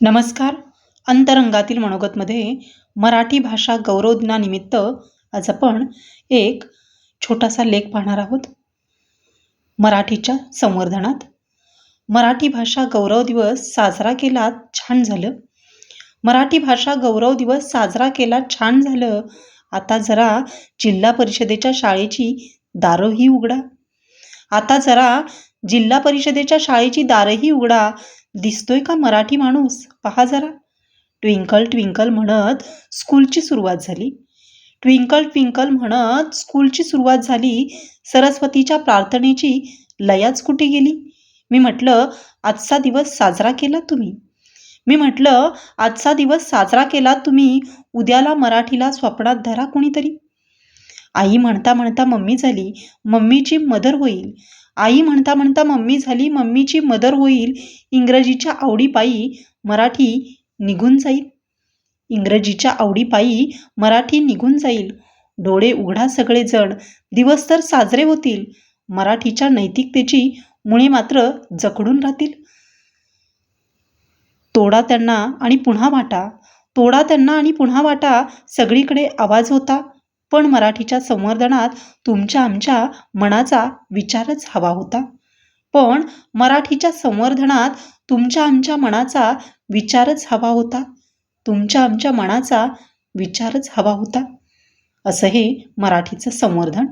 नमस्कार. अंतरंगातील मनोगतमध्ये मराठी भाषा गौरव दिनानिमित्त आज आपण एक छोटासा लेख पाहणार आहोत. मराठीच्या संवर्धनात. मराठी भाषा गौरव दिवस साजरा केला छान झालं. मराठी भाषा गौरव दिवस साजरा केला छान झालं. आता जरा जिल्हा परिषदेच्या शाळेची दारंही उघडा. आता जरा जिल्हा परिषदेच्या शाळेची दारंही उघडा. दिसतोय का मराठी माणूस? पहा जरा. ट्विंकल ट्विंकल म्हणत स्कूलची सुरुवात झाली. ट्विंकल ट्विंकल म्हणत स्कूलची सुरुवात झाली. सरस्वतीच्या प्रार्थनेची लयाच कुठे गेली? मी म्हटलं आजचा दिवस साजरा केला तुम्ही. मी म्हटलं आजचा दिवस साजरा केला तुम्ही. उद्याला मराठीला स्वप्नात धरा कुणीतरी. आई म्हणता म्हणता मम्मी झाली. मम्मीची मदर होईल. आई म्हणता म्हणता मम्मी झाली मम्मीची मदर होईल इंग्रजीच्या आवडीपायी मराठी निघून जाईल. इंग्रजीच्या आवडीपायी मराठी निघून जाईल. डोळे उघडा सगळेजण दिवस तर साजरे होतील. मराठीच्या नैतिकतेची मुळे मात्र जखडून राहतील. तोडा त्यांना आणि पुन्हा वाटा. तोडा त्यांना आणि पुन्हा वाटा सगळीकडे आवाज होता. पण मराठीच्या संवर्धनात तुमच्या आमच्या मनाचा विचारच हवा होता. पण मराठीच्या संवर्धनात तुमच्या आमच्या मनाचा विचारच हवा होता. तुमच्या आमच्या मनाचा विचारच हवा होता. असं हे मराठीचं संवर्धन.